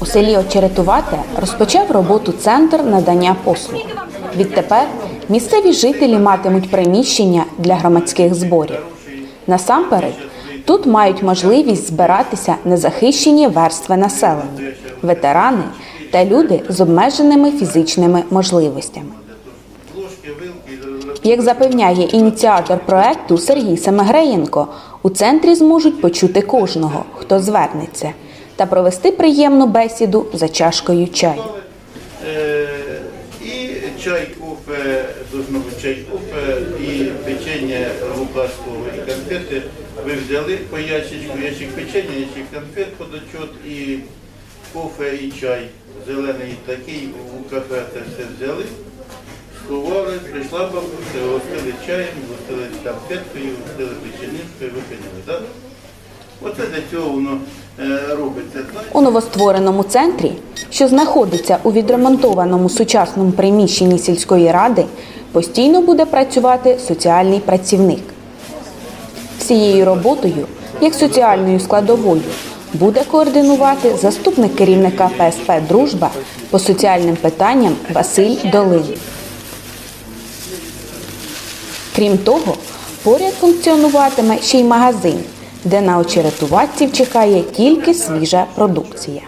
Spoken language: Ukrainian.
У селі Очеретувате розпочав роботу центр надання послуг. Відтепер місцеві жителі матимуть приміщення для громадських зборів. Насамперед, тут мають можливість збиратися незахищені верстви населення, ветерани та люди з обмеженими фізичними можливостями. Як запевняє ініціатор проекту Сергій Семигреєнко, у центрі зможуть почути кожного, хто звернеться, та провести приємну бесіду за чашкою чаю. Э, И чай, кофе, должно быть чай, кофе, и печенье лукарского, и конфеты. Вы взяли по ящичку, ящик печенья, ящик конфет под отчет, и кофе, і чай. Зелений такий, у кафе це все взяли, сховали, прийшла бабуся, гостили чаєм, гостили конфеткою, гостили печенюшкою, ви поняли, так? Оце для цього воно е, робиться. У новоствореному центрі, що знаходиться у відремонтованому сучасному приміщенні сільської ради, постійно буде працювати соціальний працівник. Всією роботою, як соціальною складовою, буде координувати заступник керівника ПСП Дружба по соціальним питанням Василь Долин. Крім того, поряд функціонуватиме ще й магазин, де на очеретуватців чекає тільки свіжа продукція.